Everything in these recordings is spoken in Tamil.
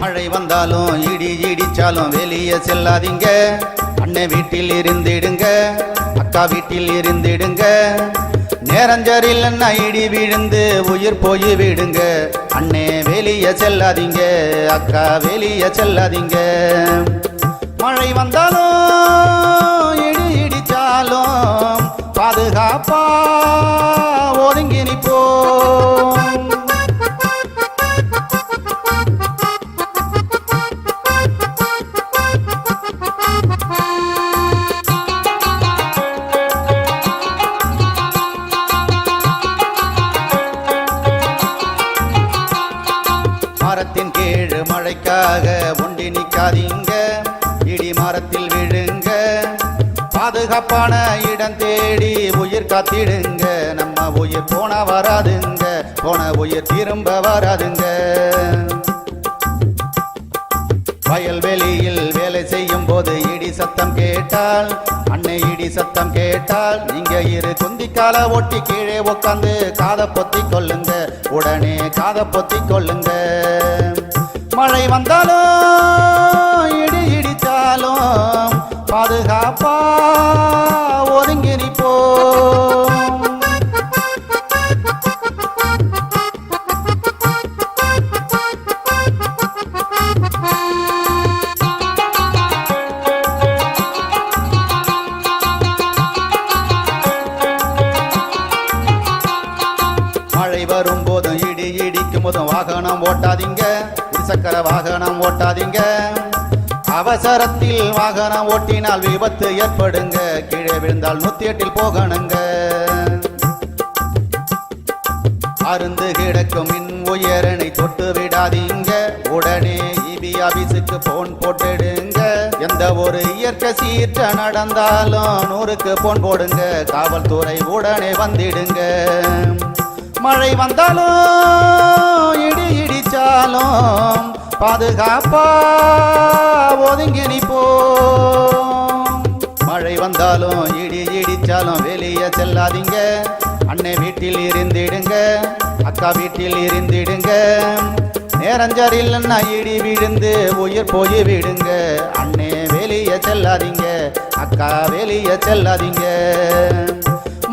மழை வந்தாலும் இடி இடிச்சாலும் வெளியே செல்லாதீங்க. அண்ணன் வீட்டில் இருந்திடுங்க அக்கா வீட்டில் இருந்திடுங்க. நேரஞ்சரில் இடி விழுந்து உயிர் போய் விடுங்க. அண்ணே வெளியே செல்லாதீங்க அக்கா வெளியே செல்லாதீங்க. மழை வந்தாலும் இடி இடிச்சாலும் பாதுகாப்பா மழைக்காக ஒண்டி நிற்காதீங்க இடி மரத்தில் விழுங்க. பாதுகாப்பான இடம் தேடி உயிர் காத்திடுங்க. நம்ம உயிர் போன வராதுங்க. போன உயிர் திரும்ப வராதுங்க. வயல்வெளியில் வேலை செய்யும் போது இடி சத்தம் கேட்டால் அன்னை இடி சத்தம் கேட்டால் நீங்க இரு குந்திக்கால ஒட்டி கீழே உட்காந்து காதை பொத்தி கொள்ளுங்க. உடனே காதை பொத்தி கொள்ளுங்க. மழை வந்தாலும் இடி இடித்தாலும் பாதுகாப்பா ஒதுங்கி நிப்போம் மழை வரும்போதும் இடி இடிக்கும் போதும் வாகனம் ஓட்டாதீங்க. சக்கர வாகனம் ஓட்டாதீங்க. அவசரத்தில் வாகனம் ஓட்டினால் விபத்து ஏற்படுங்க. கீழே விழுந்தால் நூத்தி எட்டில் போகணுங்க. அருந்து கிடக்கும் மின் உயரனை தொட்டு விடாதீங்க. உடனே இபி ஆபீஸுக்கு போன் போட்டுடுங்க. எந்த ஒரு இயற்கை சீற்ற நடந்தாலும் நூறுக்கு போன் போடுங்க. காவல்துறை உடனே வந்திடுங்க. மழை வந்தாலும் பாதுகாப்பா ஒதுங்கி நிப்போம் மழை வந்தாலும் இடி இடிச்சாலும் வெளியே செல்லாதீங்க. அண்ணே வீட்டில் இருந்திடுங்க அக்கா வீட்டில் இருந்திடுங்க. நேரஞ்சரில்லைன்னா இடி விழுந்து உயிர் போய் விடுங்க. அண்ணே வெளியே செல்லாதீங்க அக்கா வெளியே செல்லாதீங்க.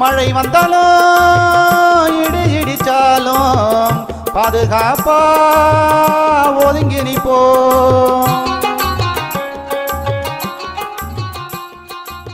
மழை வந்தாலும் இடி இடிச்சாலும் பாதுகாப்பா ஒதுங்கி